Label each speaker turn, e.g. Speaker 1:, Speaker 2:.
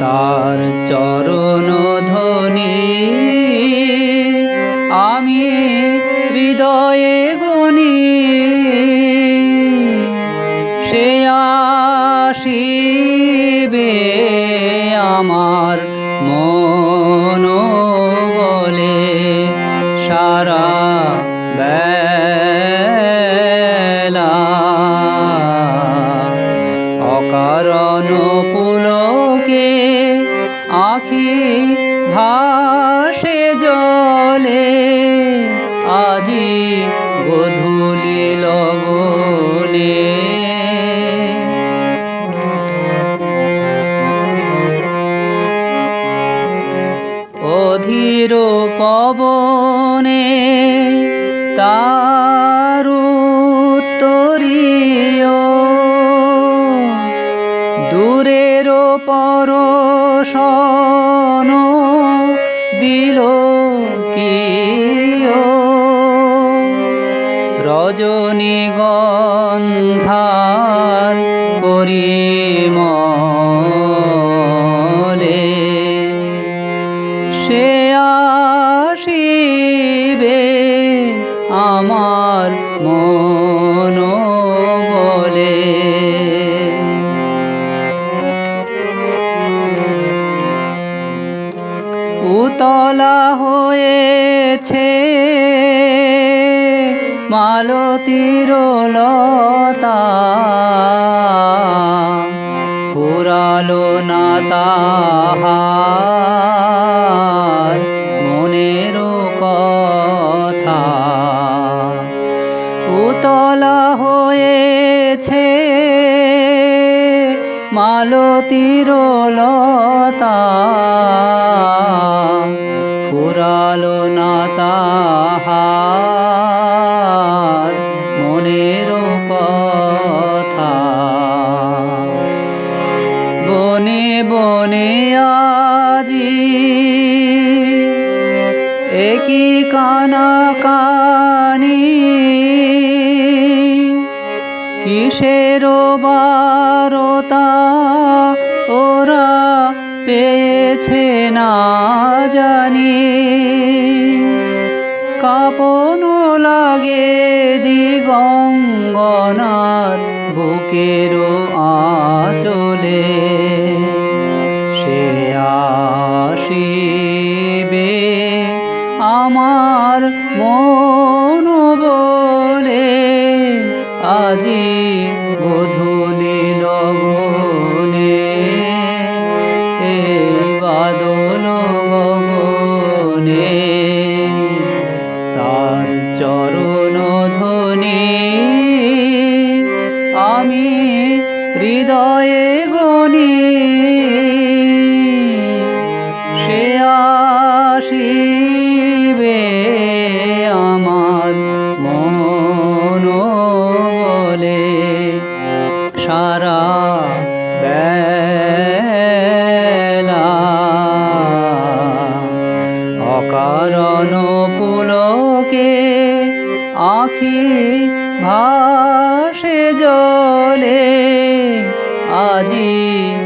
Speaker 1: তার চরণ ধ্বনি। আমি হৃদয়ে গনি। সে আসিবে আমার মন বলে সারা আখি ভাসে জলে আজি গধূলি লগনে। অধীর পবনে তারুত্তরীয় পরশন দিল কি রজনী গন্ধার পরিমলে সে উতলা হয়েছে। মালতীর লতা। ফুরালো না তাহার মনের কথা। উতলা হয়েছে। মালতীর লতা ফুরালো না তাহার মনের কথা। বনে বনে আজি একই কানা কানি কিসের বারতা ওরা পেয়েছে না জানি। কাপন লাগে দি দিগঙ্গনার বুকের আমার মন বলে আজি গধুলি লগনে এ বাদল গগনে তার চরণ ধনে আমি হৃদয়ে গণী। আখি ভাষে জলে আজি